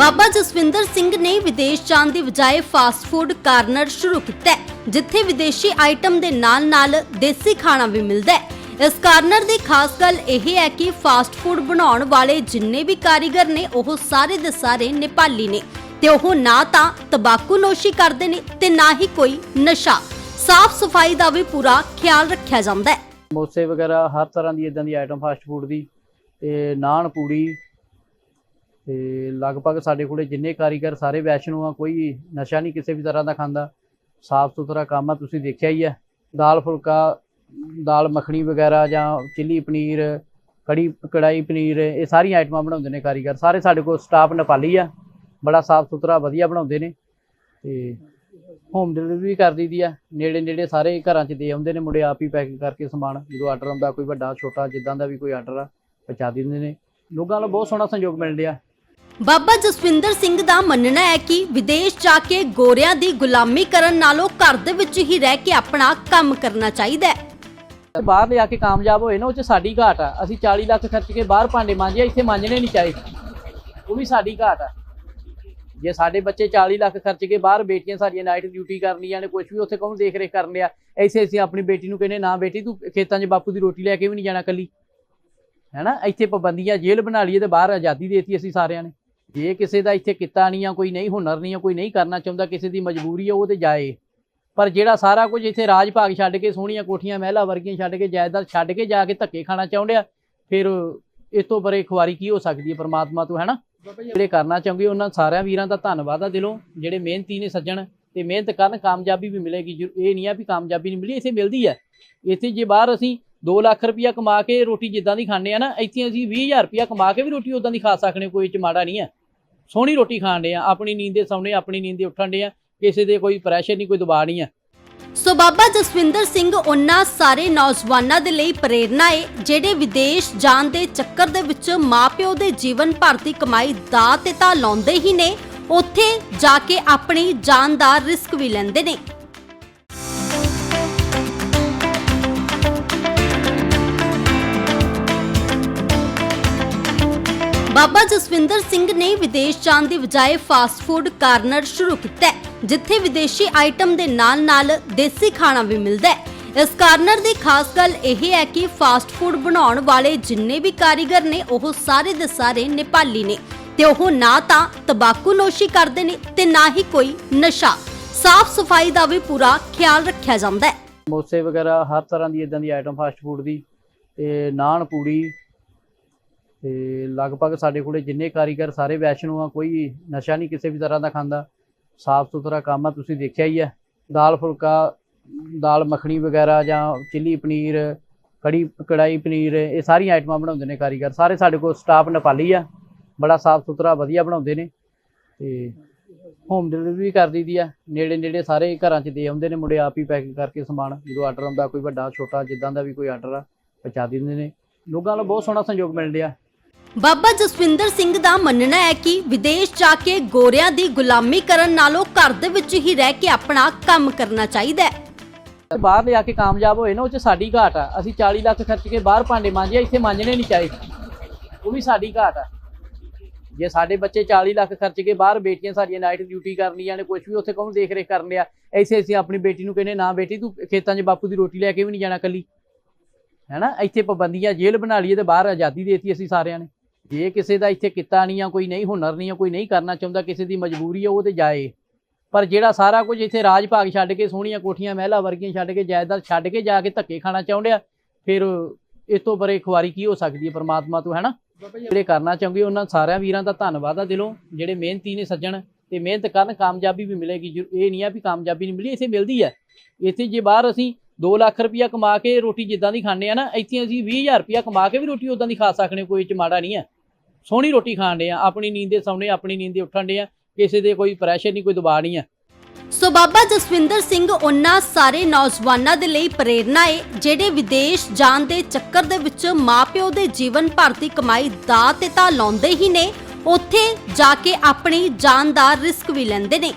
ਬਾਬਾ ਜਸਵਿੰਦਰ ਸਿੰਘ ਨੇ ਵਿਦੇਸ਼ ਜਾਣ ਦੀ ਬਜਾਏ ਫਾਸਟ ਫੂਡ ਕਾਰਨਰ ਸ਼ੁਰੂ ਕੀਤਾ ਹੈ, ਜਿੱਥੇ ਵਿਦੇਸ਼ੀ ਆਈਟਮ ਦੇ ਨਾਲ-ਨਾਲ ਦੇਸੀ ਖਾਣਾ ਵੀ ਮਿਲਦਾ ਹੈ। ਇਸ ਕਾਰਨਰ ਦੀ ਖਾਸ ਗੱਲ ਇਹ ਹੈ ਕਿ ਫਾਸਟ ਫੂਡ ਬਣਾਉਣ ਵਾਲੇ ਜਿੰਨੇ ਵੀ ਕਾਰੀਗਰ ਨੇ, ਉਹ ਸਾਰੇ ਦੇ ਸਾਰੇ ਨੇਪਾਲੀ ਨੇ ਤੇ ਉਹ ਨਾ ਤਾਂ ਤੰਬਾਕੂ ਨੋਸ਼ੀ ਕਰਦੇ ਨੇ ਤੇ ਨਾ ਹੀ ਕੋਈ ਨਸ਼ਾ। ਸਾਫ਼ ਸਫ਼ਾਈ ਦਾ ਵੀ ਪੂਰਾ ਖਿਆਲ ਰੱਖਿਆ ਜਾਂਦਾ ਹੈ। ਸਮੋਸੇ ਵਗੈਰਾ ਹਰ ਤਰ੍ਹਾਂ ਦੀ ਇਦਾਂ ਦੀ ਆਈਟਮ ਫਾਸਟ ਫੂਡ ਦੀ ਤੇ ਨਾਨ ਪੂੜੀ ਤੇ ਲਗਭਗ ਸਾਡੇ ਕੋਲੇ ਜਿੰਨੇ ਕਾਰੀਗਰ, ਸਾਰੇ ਵੈਸ਼ਨੂ ਆ, ਕੋਈ ਨਸ਼ਾ ਨਹੀਂ ਕਿਸੇ ਵੀ ਤਰ੍ਹਾਂ ਦਾ ਖਾਂਦਾ। ਸਾਫ਼ ਸੁਥਰਾ ਕੰਮ ਆ, ਤੁਸੀਂ ਦੇਖਿਆ ਹੀ ਆ। ਦਾਲ ਫੁਲਕਾ, ਦਾਲ ਮੱਖਣੀ ਵਗੈਰਾ ਜਾਂ ਚਿੱਲੀ ਪਨੀਰ, ਕੜੀ ਕੜਾਈ ਪਨੀਰ, ਇਹ ਸਾਰੀਆਂ ਆਈਟਮਾਂ ਬਣਾਉਂਦੇ ਨੇ ਕਾਰੀਗਰ। ਸਾਰੇ ਸਾਡੇ ਕੋਲ ਸਟਾਫ ਨੇਪਾਲੀ ਆ। ਬੜਾ ਸਾਫ਼ ਸੁਥਰਾ, ਵਧੀਆ ਬਣਾਉਂਦੇ ਨੇ। ਤੇ ਹੋਮ ਡਿਲੀਵਰੀ ਵੀ ਕਰ ਦਈਦੀ ਆ। ਨੇੜੇ ਨੇੜੇ ਸਾਰੇ ਘਰਾਂ 'ਚ ਦੇ ਆਉਂਦੇ ਨੇ। ਮੁੰਡੇ ਆਪ ਹੀ ਪੈਕਿੰਗ ਕਰਕੇ ਸਮਾਨ, ਜਦੋਂ ਆਰਡਰ ਆਉਂਦਾ, ਕੋਈ ਵੱਡਾ, ਛੋਟਾ, ਜਿੱਦਾਂ ਦਾ ਵੀ ਕੋਈ ਆਰਡਰ ਆ, ਪਹੁੰਚਾ ਦਿੰਦੇ ਨੇ। ਲੋਕਾਂ ਨੂੰ ਬਹੁਤ ਸੋਹਣਾ ਸੰਯੋਗ ਮਿਲ ਰਿਹਾ ਬਾਬਾ ਜਸਵਿੰਦਰ ਸਿੰਘ ਦਾ ਮੰਨਣਾ ਹੈ ਕਿ ਵਿਦੇਸ਼ ਜਾ ਕੇ ਗੋਰਿਆਂ ਦੀ ਗੁਲਾਮੀ ਕਰਨ ਨਾਲੋਂ ਘਰ ਦੇ ਵਿੱਚ ਹੀ ਰਹਿ ਕੇ ਆਪਣਾ ਕੰਮ ਕਰਨਾ ਚਾਹੀਦਾ ਹੈ। ਬਾਹਰ ਲਿਆ ਕੇ ਕਾਮਯਾਬ ਹੋਏ ਨਾ, ਉਹ 'ਚ ਸਾਡੀ ਘਾਟ ਆ। ਅਸੀਂ 40 ਲੱਖ ਖਰਚ ਕੇ ਬਾਹਰ ਭਾਂਡੇ ਮਾਂਜੇ ਇੱਥੇ ਮਾਂਜਣੇ ਨਹੀਂ ਚਾਹੀਦੇ। ਉਹ ਵੀ ਸਾਡੀ ਘਾਟ ਆ। ਜੇ ਸਾਡੇ ਬੱਚੇ 40 ਲੱਖ ਖਰਚ ਕੇ ਬਾਹਰ ਬੇਟੀਆਂ ਸਾਡੀਆਂ ਨਾਈਟ ਡਿਊਟੀ ਕਰਨੀਆਂ ਨੇ ਕੁਝ ਵੀ, ਉੱਥੇ ਕੌਣ ਦੇਖ ਰੇਖ ਕਰਨ ਲਿਆ ਐਸੇ ਅਸੀਂ ਆਪਣੀ ਬੇਟੀ ਨੂੰ ਕਹਿੰਦੇ, ਨਾ ਬੇਟੀ, ਤੂੰ ਖੇਤਾਂ 'ਚ ਬਾਪੂ ਦੀ ਰੋਟੀ ਲੈ ਕੇ ਵੀ ਨਹੀਂ ਜਾਣਾ ਕੱਲੀ ਹੈਨਾ? ਇੱਥੇ ਪਾਬੰਦੀਆਂ ਜੇਲ੍ਹ ਬਣਾ ਲਈਏ ਤੇ ਬਾਹਰ ਆਜ਼ਾਦੀ ਦੇਤੀ ਅਸੀਂ ਸਾਰਿਆਂ ਨੇ। ਜੇ ਕਿਸੇ ਦਾ ਇੱਥੇ ਕਿੱਤਾ ਨਹੀਂ ਆ ਕੋਈ ਨਹੀਂ ਹੁਨਰ ਨਹੀਂ ਆ ਕੋਈ ਨਹੀਂ ਕਰਨਾ ਚਾਹੁੰਦਾ ਕਿਸੇ ਦੀ ਮਜਬੂਰੀ ਆ ਉਹ ਤੇ ਜਾਏ। ਪਰ ਜਿਹੜਾ ਸਾਰਾ ਕੁਝ ਇੱਥੇ ਰਾਜ ਭਾਗ ਛੱਡ ਕੇ ਸੋਹਣੀਆਂ ਕੋਠੀਆਂ ਮਹਿਲਾ ਵਰਗੀਆਂ ਛੱਡ ਕੇ ਜਾਇਦਾਦ ਛੱਡ ਕੇ ਜਾ ਕੇ ਧੱਕੇ ਖਾਣਾ ਚਾਹੁੰਦੇ ਆ ਫਿਰ ਇਸ ਤੋਂ ਬਰੇ ਖੁਆਰੀ ਕੀ ਹੋ ਸਕਦੀ ਹੈ ਪ੍ਰਮਾਤਮਾ ਤੋਂ ਹੈਨਾ? ਜਿਹੜੇ ਕਰਨਾ ਚਾਹੁੰਗੇ ਉਹਨਾਂ ਸਾਰਿਆਂ ਵੀਰਾਂ ਦਾ ਧੰਨਵਾਦ ਆ ਦਿਲੋਂ। ਜਿਹੜੇ ਮਿਹਨਤੀ ਨੇ ਸੱਜਣ ਤੇ ਮਿਹਨਤ ਕਰਨ ਕਾਮਯਾਬੀ ਵੀ ਮਿਲੇਗੀ ਇਹ ਨਹੀਂ ਆ ਵੀ ਕਾਮਯਾਬੀ ਨਹੀਂ ਮਿਲੀ ਇੱਥੇ ਮਿਲਦੀ ਹੈ ਇੱਥੇ ਜੇ ਬਾਹਰ ਅਸੀਂ 2 ਲੱਖ ਰੁਪਇਆ ਕਮਾ ਕੇ ਰੋਟੀ ਜਿੱਦਾਂ ਦੀ ਖਾਂਦੇ ਆ ਨਾ ਇੱਥੇ ਅਸੀਂ 20000 ਰੁਪਇਆ ਕਮਾ ਕੇ ਵੀ ਰੋਟੀ ਉਦਾਂ ਦੀ ਖਾ ਸਕਦੇ ਕੋਈ 'ਚ ਮਾੜਾ ਨਹੀਂ ਹੈ ਸੋਹਣੀ ਰੋਟੀ ਖਾਣ ਦੇ ਆ, ਆਪਣੀ ਨੀਂਦ ਦੇ ਸੌਣੇ, ਆਪਣੀ ਨੀਂਦ ਦੇ ਉੱਠਣ ਦੇ ਆ, ਕਿਸੇ ਦੇ ਕੋਈ ਪ੍ਰੈਸ਼ਰ ਨਹੀਂ, ਕੋਈ ਦਬਾਅ ਨਹੀਂ ਹੈ ਸੋ ਬਾਬਾ ਜਸਵਿੰਦਰ ਸਿੰਘ ਉਹਨਾਂ ਸਾਰੇ ਨੌਜਵਾਨਾਂ ਦੇ ਲਈ ਪ੍ਰੇਰਨਾ ਏ, ਜਿਹੜੇ ਵਿਦੇਸ਼ ਜਾਣ ਦੇ ਚੱਕਰ ਦੇ ਵਿੱਚ ਮਾਪਿਓ ਦੇ ਜੀਵਨ ਭਰ ਦੀ ਕਮਾਈ ਦਾ ਤੇ ਤਾਂ ਲਾਉਂਦੇ ਹੀ ਨੇ, ਉੱਥੇ ਜਾ ਕੇ ਆਪਣੀ ਜਾਨ ਦਾ ਰਿਸਕ ਵੀ ਲੈਂਦੇ ਨੇ। ਬਾਬਾ ਜਸਵਿੰਦਰ ਸਿੰਘ ਨੇ ਵਿਦੇਸ਼ ਜਾਣ ਦੀ ਬਜਾਏ ਫਾਸਟ ਫੂਡ ਕਾਰਨਰ ਸ਼ੁਰੂ ਕੀਤਾ ਹੈ, ਜਿੱਥੇ ਵਿਦੇਸ਼ੀ ਆਈਟਮ ਦੇ ਨਾਲ-ਨਾਲ ਦੇਸੀ ਖਾਣਾ ਵੀ ਮਿਲਦਾ ਹੈ। ਇਸ ਕਾਰਨਰ ਦੀ ਖਾਸ ਗੱਲ ਇਹ ਹੈ ਕਿ ਫਾਸਟ ਫੂਡ ਬਣਾਉਣ ਵਾਲੇ ਜਿੰਨੇ ਵੀ ਕਾਰੀਗਰ ਨੇ, ਉਹ ਸਾਰੇ ਦੇ ਸਾਰੇ ਨੇਪਾਲੀ ਨੇ ਤੇ ਉਹ ਨਾ ਤਾਂ ਤੰਬਾਕੂ ਨੋਸ਼ੀ ਕਰਦੇ ਨੇ ਤੇ ਨਾ ਹੀ ਕੋਈ ਨਸ਼ਾ। ਸਾਫ਼ ਸਫ਼ਾਈ ਦਾ ਵੀ ਪੂਰਾ ਖਿਆਲ ਰੱਖਿਆ ਜਾਂਦਾ ਹੈ। ਸਮੋਸੇ ਵਗੈਰਾ ਹਰ ਤਰ੍ਹਾਂ ਦੀ ਇਦਾਂ ਦੀ ਆਈਟਮ ਫਾਸਟ ਫੂਡ ਦੀ ਤੇ ਨਾਨ ਪੂੜੀ ਤੇ ਲਗਭਗ ਸਾਡੇ ਕੋਲੇ ਜਿੰਨੇ ਕਾਰੀਗਰ, ਸਾਰੇ ਵੈਸ਼ਨੂ ਆ, ਕੋਈ ਨਸ਼ਾ ਨਹੀਂ ਕਿਸੇ ਵੀ ਤਰ੍ਹਾਂ ਦਾ ਖਾਂਦਾ। ਸਾਫ਼ ਸੁਥਰਾ ਕੰਮ ਆ, ਤੁਸੀਂ ਦੇਖਿਆ ਹੀ ਆ। ਦਾਲ ਫੁਲਕਾ, ਦਾਲ ਮੱਖਣੀ ਵਗੈਰਾ ਜਾਂ ਚਿੱਲੀ ਪਨੀਰ, ਕੜੀ ਕੜਾਈ ਪਨੀਰ, ਇਹ ਸਾਰੀਆਂ ਆਈਟਮਾਂ ਬਣਾਉਂਦੇ ਨੇ ਕਾਰੀਗਰ। ਸਾਰੇ ਸਾਡੇ ਕੋਲ ਸਟਾਫ ਨੇਪਾਲੀ ਆ, ਬੜਾ ਸਾਫ਼ ਸੁਥਰਾ, ਵਧੀਆ ਬਣਾਉਂਦੇ ਨੇ। ਤੇ ਹੋਮ ਡਿਲੀਵਰੀ ਵੀ ਕਰ ਦਈਦੀ ਆ। ਨੇੜੇ ਨੇੜੇ ਸਾਰੇ ਘਰਾਂ 'ਚ ਦੇ ਆਉਂਦੇ ਨੇ, ਮੁੰਡੇ ਆਪ ਹੀ ਪੈਕਿੰਗ ਕਰਕੇ ਸਮਾਨ। ਜਦੋਂ ਆਰਡਰ ਆਉਂਦਾ, ਕੋਈ ਵੱਡਾ, ਛੋਟਾ, ਜਿੱਦਾਂ ਦਾ ਵੀ ਕੋਈ ਆਰਡਰ ਆ, ਪਹੁੰਚਾ ਦਿੰਦੇ ਨੇ। ਲੋਕਾਂ ਨੂੰ ਬਹੁਤ ਸੋਹਣਾ ਸੰਯੋਗ ਮਿਲ ਰਿਹਾ ਬਾਬਾ ਜਸਵਿੰਦਰ ਸਿੰਘ ਦਾ ਮੰਨਣਾ ਹੈ ਕਿ ਵਿਦੇਸ਼ ਜਾ ਕੇ ਗੋਰਿਆਂ ਦੀ ਗੁਲਾਮੀ ਕਰਨ ਨਾਲੋਂ ਘਰ ਦੇ ਵਿੱਚ ਹੀ ਰਹਿ ਕੇ ਆਪਣਾ ਕੰਮ ਕਰਨਾ ਚਾਹੀਦਾ ਹੈ। ਬਾਹਰ ਲਿਆ ਕੇ ਕਾਮਯਾਬ ਹੋਏ ਨਾ, ਉਹ 'ਚ ਸਾਡੀ ਘਾਟ ਆ। ਅਸੀਂ 40 ਲੱਖ ਖਰਚ ਕੇ ਬਾਹਰ ਭਾਂਡੇ ਮਾਂਜੇ ਇੱਥੇ ਮਾਂਜਣੇ ਨਹੀਂ ਚਾਹੀਦੇ। ਉਹ ਵੀ ਸਾਡੀ ਘਾਟ ਆ। ਜੇ ਸਾਡੇ ਬੱਚੇ 40 ਲੱਖ ਖਰਚ ਕੇ ਬਾਹਰ ਬੇਟੀਆਂ ਸਾਡੀਆਂ ਨਾਈਟ ਡਿਊਟੀ ਕਰਨੀਆਂ ਨੇ ਕੁਝ ਵੀ ਉੱਥੇ ਕੌਣ ਦੇਖ ਰੇਖ ਕਰਨ ਲਿਆ ਐਸੇ ਅਸੀਂ ਆਪਣੀ ਬੇਟੀ ਨੂੰ ਕਹਿੰਦੇ, ਨਾ ਬੇਟੀ, ਤੂੰ ਖੇਤਾਂ 'ਚ ਬਾਪੂ ਦੀ ਰੋਟੀ ਲੈ ਕੇ ਵੀ ਨਹੀਂ ਜਾਣਾ ਕੱਲੀ ਹੈਨਾ? ਇੱਥੇ ਪਾਬੰਦੀਆਂ ਜੇਲ੍ਹ ਬਣਾ ਲਈਏ ਤੇ ਬਾਹਰ ਆਜ਼ਾਦੀ ਦੇਤੀ ਅਸੀਂ ਸਾਰਿਆਂ ਨੇ। ਜੇ ਕਿਸੇ ਦਾ ਇੱਥੇ ਕਿੱਤਾ ਨਹੀਂ ਆ ਕੋਈ ਨਹੀਂ ਹੁਨਰ ਨਹੀਂ ਆ ਕੋਈ ਨਹੀਂ ਕਰਨਾ ਚਾਹੁੰਦਾ ਕਿਸੇ ਦੀ ਮਜਬੂਰੀ ਆ ਉਹ ਤੇ ਜਾਏ। ਪਰ ਜਿਹੜਾ ਸਾਰਾ ਕੁਝ ਇੱਥੇ ਰਾਜ ਭਾਗ ਛੱਡ ਕੇ ਸੋਹਣੀਆਂ ਕੋਠੀਆਂ ਮਹਿਲਾ ਵਰਗੀਆਂ ਛੱਡ ਕੇ ਜਾਇਦਾਦ ਛੱਡ ਕੇ ਜਾ ਕੇ ਧੱਕੇ ਖਾਣਾ ਚਾਹੁੰਦੇ ਆ ਫਿਰ ਇਸ ਤੋਂ ਬਰੇ ਖੁਆਰੀ ਕੀ ਹੋ ਸਕਦੀ ਹੈ ਪ੍ਰਮਾਤਮਾ ਤੋਂ ਹੈਨਾ ਜਿਹੜੇ ਕਰਨਾ ਚਾਹੁੰਗੇ ਉਹਨਾਂ ਸਾਰਿਆਂ ਵੀਰਾਂ ਦਾ ਧੰਨਵਾਦ ਆ ਦਿਲੋਂ। ਜਿਹੜੇ ਮਿਹਨਤੀ ਨੇ ਸੱਜਣ ਤੇ ਮਿਹਨਤ ਕਰਨ ਕਾਮਯਾਬੀ ਵੀ ਮਿਲੇਗੀ ਇਹ ਨਹੀਂ ਆ ਵੀ ਕਾਮਯਾਬੀ ਨਹੀਂ ਮਿਲੀ ਇੱਥੇ ਮਿਲਦੀ ਹੈ। ਇੱਥੇ ਜੇ ਬਾਹਰ ਅਸੀਂ 2 ਲੱਖ ਰੁਪਇਆ ਕਮਾ ਕੇ ਰੋਟੀ ਜਿੱਦਾਂ ਦੀ ਖਾਂਦੇ ਆ ਨਾ ਇੱਥੇ ਅਸੀਂ 20000 ਰੁਪਇਆ ਕਮਾ ਕੇ ਵੀ ਰੋਟੀ ਉਦਾਂ ਦੀ ਖਾ ਸਕਦੇ ਕੋਈ 'ਚ ਮਾੜਾ ਨਹੀਂ ਹੈ। ਸੋਹਣੀ ਰੋਟੀ ਖਾਣ ਦੇ ਆ, ਆਪਣੀ ਨੀਂਦ ਦੇ ਸੌਣੇ, ਆਪਣੀ ਨੀਂਦ ਦੇ ਉੱਠਣ ਦੇ ਆ, ਕਿਸੇ ਦੇ ਕੋਈ ਪ੍ਰੈਸ਼ਰ ਨਹੀਂ, ਕੋਈ ਦਬਾਅ ਨਹੀਂ ਹੈ ਸੋ ਬਾਬਾ ਜਸਵਿੰਦਰ ਸਿੰਘ ਉਹਨਾਂ ਸਾਰੇ ਨੌਜਵਾਨਾਂ ਦੇ ਲਈ ਪ੍ਰੇਰਨਾ ਹੈ ਜਿਹੜੇ ਵਿਦੇਸ਼ ਜਾਣ ਦੇ ਚੱਕਰ ਦੇ ਵਿੱਚ ਮਾਪਿਓ ਦੇ ਜੀਵਨ ਭਰ ਦੀ ਕਮਾਈ ਦਾ ਤੇ ਤਾਂ ਲਾਉਂਦੇ ਹੀ ਨੇ, ਉੱਥੇ ਜਾ ਕੇ ਆਪਣੀ ਜਾਨ ਦਾ ਰਿਸਕ ਵੀ ਲੈਂਦੇ ਨੇ।